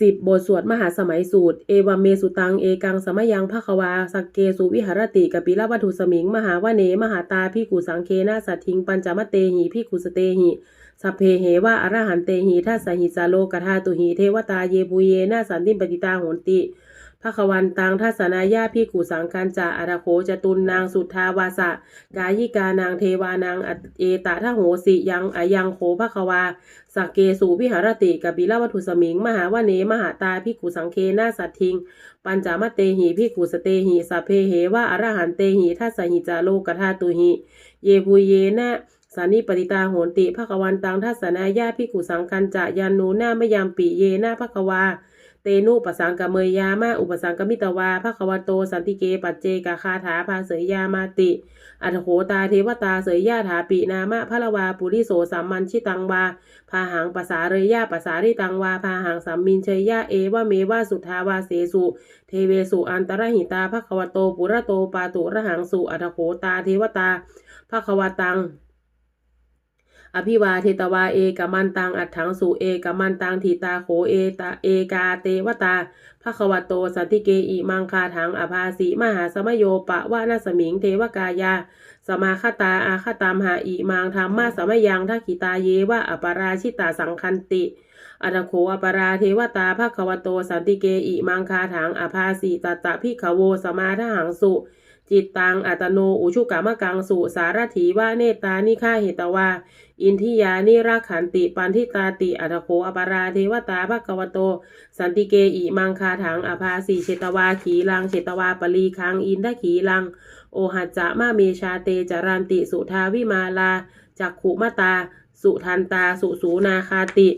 สิบบทสวดมหาสมัยสูตร เอวเมสุตัง เอกังสมยังภควา สักเกสุวิหารติกปิลวัตถุสมิง มหาวเน มหาตาพิกุสังเคนาสัตทิง ปัญจมเตหิพิกุสเตหิสัพเพเหวะอรหันเตหิทัสสหิสาโลกธาตุหิ เทวตาเยบุเยนาสันติปฏิตาโหนติ ภควันตังทัศนายาพิกุสังคันจาอาราโคจตุนนางสุทธาวาสะกายิกานางเทวานางอเอตะทะโหสิยังอายังโคภควาสักเกสูวิหารติกบิลวัตถุสมิง มหาวเนมหาตาพิกุสังเคนาสัตทิง ปัญจามเตหิพิกุสเตหิสัพเพเหวะอรหันเตหิทัสหิจาโลกธาตุหิ เยปุเยนะสานิปติตาโหนติภควันตังทัศนายาพิกุสังคันจะยานูนามยามปิเยนะภควา เตนุปสังกะเมยยามาอุปสังกมิตวาภควโต สันติเกปัจเจกาคาถาภาเสยยามาติ อัตโขตาเทวตาเสยยาถาปินามะพะละวาปุริโสสัมมันชิตังวาพาหังภาษาเรยาภาษาริตังวาพาหังสัมมินเชยยาเอวะเมวะสุทาวาเสสุเทเวสุอันตรหิตาภควโตปุระโตปาตุระหังสุอัตโขตาเทวตาภควตัง อภิวาเทตวาเอกมันตังอัฏฐังสุเอกมันตังทิตาโขเอตาเอกาเตวตาภควโตสันติเกอิมังคาถังอภาสีมหาสมโยปะวะนาสมิงเทวกายา สมาคตาอาคตามหาอิมังธรรมาสมยังทักขิตาเยวะอปราชิตาสังคันติอนาโคอปาราเทวตาภควโตสันติเกอิมังคาถังอภาสีตตะพิขโวสมาทหังสุ จิตตังอัตโนอุชุกามกังสุสารถีวะเนตานิฆาเหตวาอินทิยานิรักขันติปันทิตาติอัตโคอปาราเทวตาภควโต สันติเกอิมังคาถังอภาสีเชตวาขีลังเชตวาปลีคังอินทขีลัง โอหัจจะมาเมชาเตจารันติสุทาวิมาลาจักขุมาตา สุทันตาสุสูนาคาติ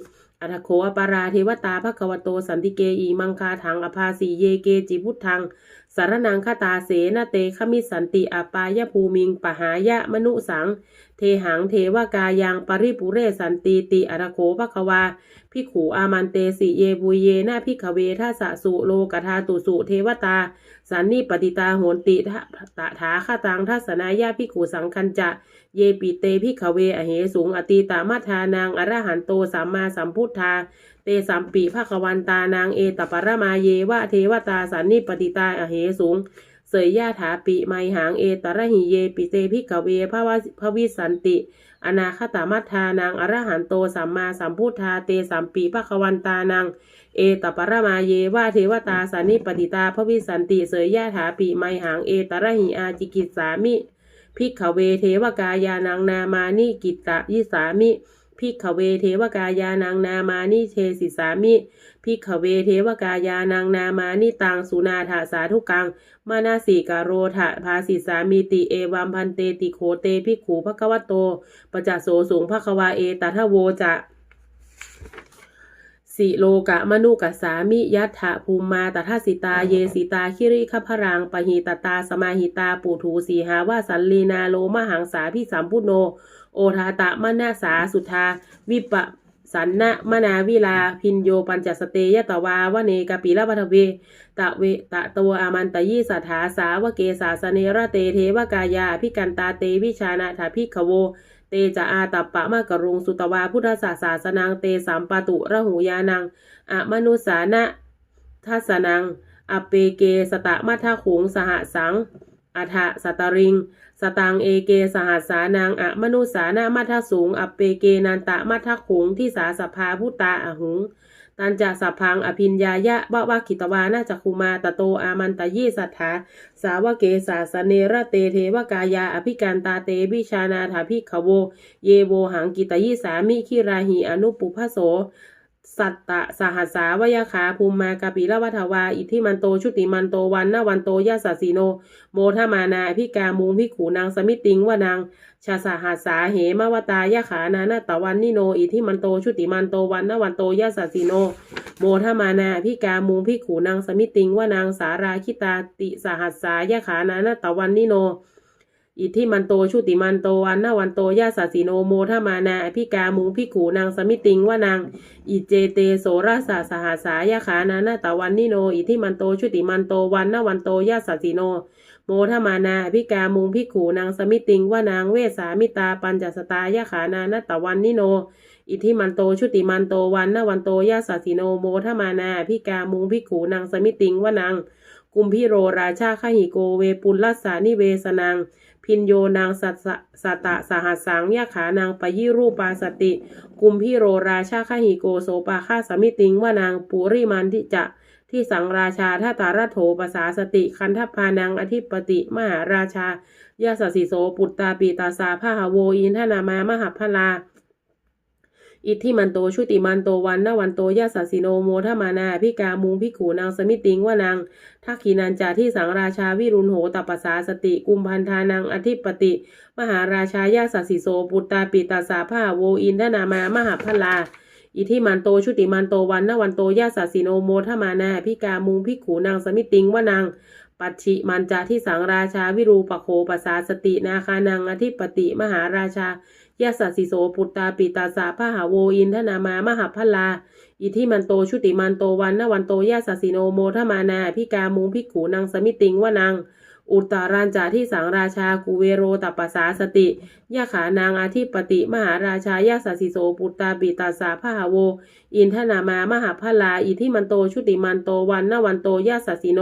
อัตโคอปาราเทวตาภควโต สันติเกอิมังคาถังอภาสีเยเกจิพุทธัง สารนังคตาเสนเตขมิสันติอปายภูมิงปหายะมนุสัง เทหังเทวากายังปริปุเรสันติติอรโคภควาพิขูอามันเตสิเยบุเยนาพิขเวทัสสะสุโลกธาตุสุเทวตา สันนิปติตาโหนติทะตถาคตังทัศนายาพิขูสังคันจะ เยปิเตพิขเวอเหสูงอติตามาทานางอรหันโตสัมมาสัมพุทธา เตสัมปีภควันตานางเอตปรมาเยวะเทวตาสันนิปติตาอเหสูง เสยยาถาปิไมหางเอตระหิเยปิเตพิขเวภวะพวิสันติ อนาคตามัทธานางอรหันโตสัมมาสัมพุทธาเตสัมปีภควันตานางเอตปรมาเยวะเทวตาสันนิปติตาพวิสันติ เสยยาถาปิไมหางเอตระหิอาจิกิสามิพิกเวเทวกายานังนามานิกิตตะยิสามิ พิกขเวเทวกายานังนามานิเทสิสามิพิกขเวเทวกายานังนามานิตังสุนาถาสาธุกัง มานาสีกาโรทะภาสิสามีติเอวัมพันเตติโคเตพิขูภควโตปะจจโสสูงภควาเอตทะโวจะสิโลกะมนุกัสามิยัตถะภูมมาตถาสิตาเยสิตาคิริขพรังปหิตตาสมาหิตาปุถูสีหาวาสันลีนาโลมหังสาพิสัมพุโน โอทาตะมนาสาสุทาวิปะสันนะมนาวิลา พินโยปัญจสเตยตวาวเนกปิละพัทเว ตะเวตะตัวอามันตยีสัทธาสาวเกสาสเนระเตเทวกายาพิกันตาเตวิชานาถาพิขโว เตจะอาตัปปะมะกรุงสุตวาพุทธศาสาสนังเตสัมปตุระหูยานังอะมนุสานะทัสนังอเปเกสตะมัทขุงสหสัง อัฐสตริง สตังเอเกสหัสสานังอะมนุสานามัทสูงอเปเกนันตะมัทขุงที่สาสภาพุตาอหุง ตันจะสัพพังอภินญายะบะวะขิตวานาจักคุมาตโตอามันตยีสัทธาสาวเกสาสเนระเตเทวกายาอภิการตาเตวิชานาถาภิขโว เยโวหังกิตยิสามิคิราหีอนุปุพโส สัตตะสหัสสาวยาขาภูมมากาปิละวัฏวา อิทธิมันโตชุติมันโตวันนาวันโตยาสัสีโน โมทมานาพิกามุงพิขูนางสมิติงวานางชาสหัสสาเหมวตายาขานานาตะวันนิโน อิทธิมันโตชุติมันโตวันนาวันโตยาสัสีโน โมทมานาพิกามุงพิขูนางสมิติงวานางสาราคิตาติสหัสสายาขานานาตะวันนิโน อิทธิมันโตชุติมันโตวันนาวันโตยาสาสิโนโมทมานาพิกามุงพิขูนางสมิติงว่านางอิเจเตโสราสาสหาสายาขานานาตะวันนิโน อิทธิมันโตชุติมันโตวันนาวันโตยาสาสิโน โมทมานาพิกามุงพิขูนางสมิติงว่านางเวสามิตาปัญจสตายาขานานาตะวันนิโน อิทธิมันโตชุติมันโตวันนาวันโตยาสสสิโนโมทมานาพิกามุงพิขูนางสมิติงวานังกุมพิโรราชาขหิโกเวปุลลัสสานิเวสนัง พินโยนางสัตสะสตะสหัสสังยะขานางปยิรูปาสติ กุมพิโรราชาขหิโกโสปาฆาสมิติงว่านางปุริมันทิจะที่สังราชาท่าตาระโถปสาสติ คันทพานังอธิปติมหาราชายาสสิโสปุตตาปีตาสาพาหาโวอินทนามา มหาพลา อิทธิมันโตชุติมันโตวันนวันโตยาสสิโนโมทมานาพิกามุงพิขูนางสมิติงวานางทักขีนันจาที่สังราชาวิรุณโหตปัสสาสติ กุมพันธานังอธิปติ มหาราชายาสสิโสปุตตาปิตาสาพาโวอินทนามามหาพลาอิทธิมันโตชุติมันโตวันนวันโตยาสสิโนโมทมานาพิกามุงพิขูนางสมิติงวานางปัจฉิมันจาที่สังราชาวิรูปโคปัสาสตินาคานังอธิปติ มหาราชา ยาสสิโสปุตตาปิตาสาพหาโว อินทนามามหาพลาอิทิมันโตชุติมันโตวันนวันโตยาสสิโนโมทมานาพิกามุงพิขูนางสมิติงวานางอุตตารันจาที่สังราชากุเวโรตัปปสาสติยะขานางอาธิปติมหาราชายาสสิโสปุตตาปิตาสาพหาโวอินทนามามหาพลาอิทิมันโตชุติมันโตวันนวันโตยาสสิโน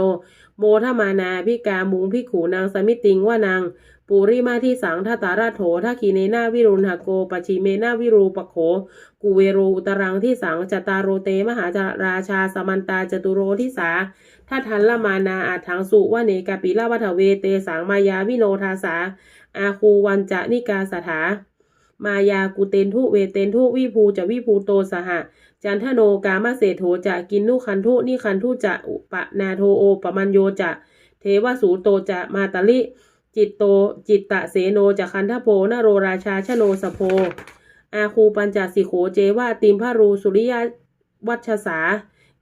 โมทมานาพิกามุงพิขูนางสมิติงว่านาง ปุริมาที่สังทตาราโถทัคีเนนาวิรุณหโกปชิเมนาวิรูปโข กุเวโรอุตรังที่สังจตารโรเตมหาจาราชาสมันตาจตุโรทิสาท่าทันละมานาอาทังสุวเนกาปิลาวัฏเวเตสังมายาวิโนทาสา อาคูวันจะนิกาสถามายากุเตนทุเวเตนทุวิภูจะวิภูโตสหะ จันทโนกามเศโถจะกินนุคันทุนิคันทุจะอุปนาโทโอปมัญโยจะ เทวสูโตจะมาตลิ จิตโตจิตตะเสโนจะคันทโพนโรราชาชโนสโพ อาคูปัญจสิโขเจวาติมพารูสุริยวัชสา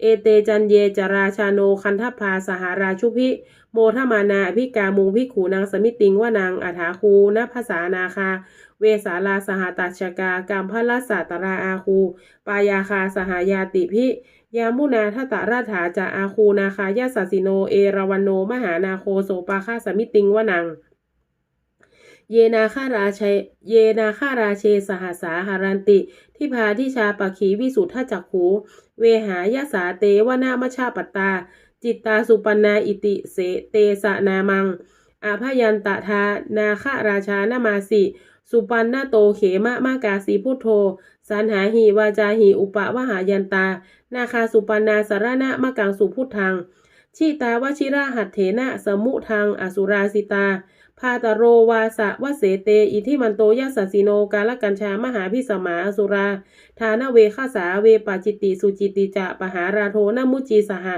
เอเตจันเยจราชาโนคันทพาสหาราชุพิ โมทมานาอภิกามุงพิขูนางสมิติงว่านางอาถาคูนภาษานาคา เวสาลาสหตัชกากามพระลสาตราอาคู ปายาคาสหายาติพิ ยามุนาทตราถาจาอาคูนาคายาสสิโน เอราวันโน มหานาโคโสปาคาสมิติงวนัง เยนาคาราเชเยนาคาราเชสหสาหารันติที่พาทิชาปขีวิสุทธจักขูเวหายาสาเตวนามชาปตา จิตตาสุปันาอิติเสเตสะนามังอาพยันตทานาคาราชานามาสิ สุปันนาโตเขมะมากาสีพุทโธสันหาหีวาจาหีอุปะวหายันตา นาคาสุปันนาสารณะมะกังสุพุทธังชิตาวชิราหัตเถนะสมุทังอสุราสิตาพาตโรวาสะวะเสเต อิทิมันโตยัสสสิโนกาลกัญชามหาพิสมาอสุรา ทานเวคาสาเวปาจิตติสุจิติจะปหาราโทนมุจีสหะ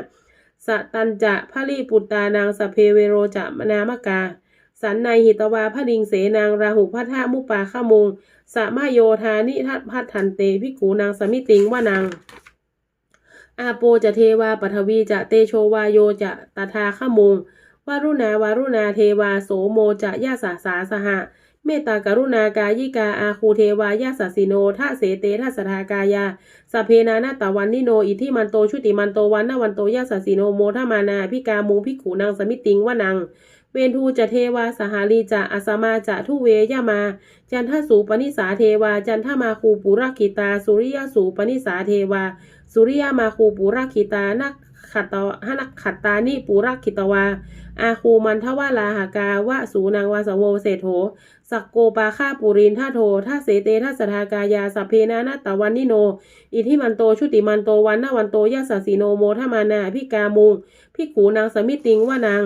สตันจะพะลิปุตตานางสเพเวโรจะมนามกา สันในหิตวาพระดิงเสนางราหุพัทธมุปาขมงสะมาโยธานิทัตพัทธันเตพิกูนางสมิติงว่านางอาโปจะเทวาปทวีจะเตโชวาโยจะตถาขมงวารุณาวารุณาเทวาโสโมจะยาสาสาสหะ เมตตากรุณากายิกาอาคูเทวายาสสิโนทะเสเตทัสทากายาสเพนานาตวันนิโน อิทิมันโตชุติมันโตวันนวันโตยาสสิโนโมทมานาพิกามุงพิขูนางสมิติงวานัง เวนทูจะเทวาสหารีจะอาสมาจะทุเวยามา จันทสูปนิสาเทวา จันทมาคูปุรักขิตา สุริยสูปนิสาเทวา สุริยมาคูปุรักขิตานักขัตหนักขัตตานิปุรักขิตวา อาคูมันทวาลาหากาวะสูนางวาสโวเศโธ สักโกปาฆาปุรินท่าโทท่าเสเตท่าสทากายาสัพเพนานาตะวันนิโน อิทิมันโตชุติมันโตวันนาวันโตยาสสีโนโมทมานาพิกามุงพิขูนางสมิติงว่านาง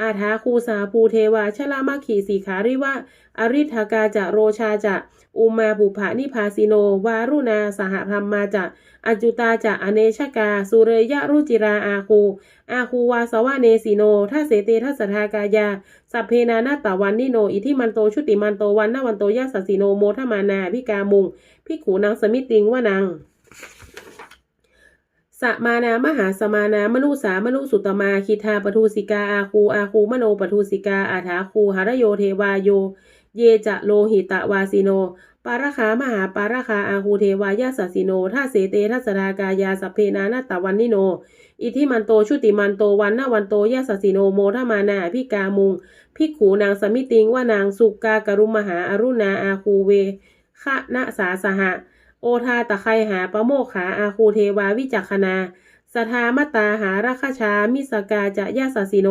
อาถาคูสาภูเทวาชลามัคขีสีขาริวะอริธากาจะโรชาจะอุมาบุภานิพาสิโน วารุณาสหธรรมมาจะอจุตาจะอเนชกา สุเรยะรุจิราอาคูอาคูวาสวะเนสิโนท่าเสเตทัสทากายา สัพเพนานาตวันนิโน อิทิมันโตชุติมันโตวันนาวันโตยาสสิโนโมทมานาพิกามุงพิขูนางสมิติงว่านางสมานามหาสมานามนุสามนุสุตมาคิทาปทุสิกาอาคูอาคูมโนปทุสิกาอาถาคูหารโยเทวาโย เยจะโลหิตะวาสิโน ปาราคามหาปาราคาอาคูเทวายาสสิโนท่าเสเตทัสรากายาสัพเพนานาตวันนิโน อิทิมันโตชุติมันโตวันนาวันโตยะสสิโนโมทมานาพิกามุงพิกขูนางสมิติงว่านางสุกากรุมหาอรุณาอาคูเวขะนะสาสหะ โอทาตะไคหาประโมกขาอาคูเทวาวิจักขณาสธามตาหาราคชามิสกาจะยะสสิโน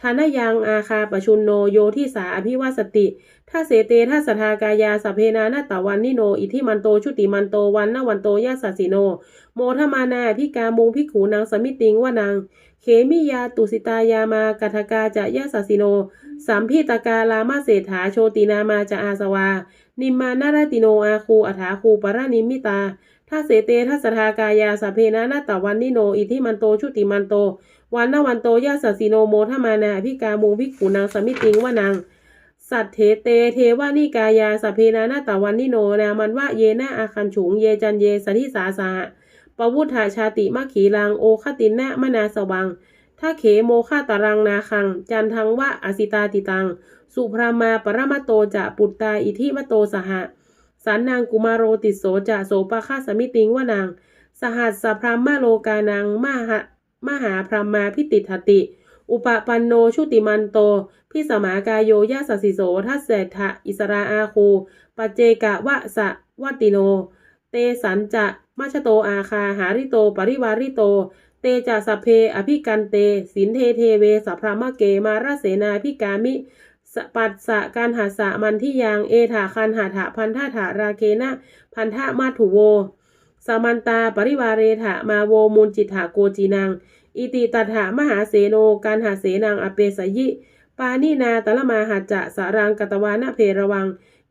ทานยังอาคาปชุนโนโยทิสาอภิวาสติท่าเสเตท่าสทากายาสเพนานาตวันนิโน อิทิมันโตชุติมันโตวันนวันโตยาสสิโน โมทมานาพิกามุงพิขูนางสมิติงวานางเขมิยาตุสิตายามากัทกาจะยาสสิโนสัมพิตกาลามาเศรษฐาโชตินามาจะอาสวา นิมมานาราติโนอาคูอัฐาคูปรานิมิตาท่าเสเตทัสทากายาสเพนานาตวันนิโน อิทิมันโตชุติมันโต วันนวันโตยาสัสิโนโมทมานาพิกามุงพิกขูนางสมิติงว่านางสัตเถเตเทวานิกายาสพเพนานาตวันนิโนนามันวะเยนาอาคันฉุงเยจันเยสทิสาสาหะปวุฒาชาติมะขีลังโอคตินะมนาสวังท่าเขโมฆาตารังนาคัง จันทังวะอสิตาติตัง สุพรามาปรมะโตจะปุตตาอิทิมโตสหะสันนางกุมารโรติโสจะโสปะฆาสมิติงวะนาง สหัสสพรามะโลกานังมหา มหาพรหมาพิติทติ อุปปันโนชุติมันโต พิสมากายโยยาสสิโสทัสเสถะอิสราอาคูปเจกะวะสะวัติโน เตสันจะมัชโตอาคาหาริโต ปริวาริโต เตจะสเพอภิกันเต สินเทเทเวสัพรามะเกมาราเสนาพิกามิสปัสสะการหาสะมันที่ยังเอถาคันหาถะพันธาถาราเกนะพันธะมาถุโว สามันตาปริวาเรถะมาโวมูลจิตถาโกจีนังอิติตัถามหาเสโนการหาเสนังอเปสยิ ปานีนาตละมาหัจจะสารังกตวานะเพระวัง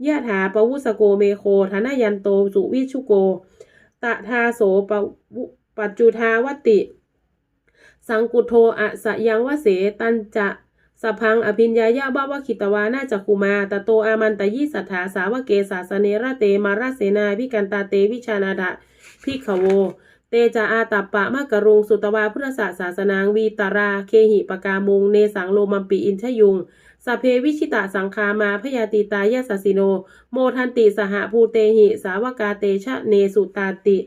ยะถาปวุสโกเมโคธนยันโตสุวิชุโก ตะทาโสปวุปัจจุทาวติ สังกุโทอะสยังวเสตันจะ สพังอภิญญายะบาวคิตวาน่าจักคุมาตะโตอามันตยิสัทธาสาวเกสาสเนระเตมาราเสนาพิกันตาเตวิชานาดะพิขโว เตจาอาตัปปะมะกะรุงสุตวาพุทธศาสาสนางวีตารา เคหิปกามุง เนสังโลมัมปีอินชยุงสเพวิชิตะสังคามาพยาติตายาสสิโน โมทันติสหภูเตหิ สาวกาเตชะเนสุตาติ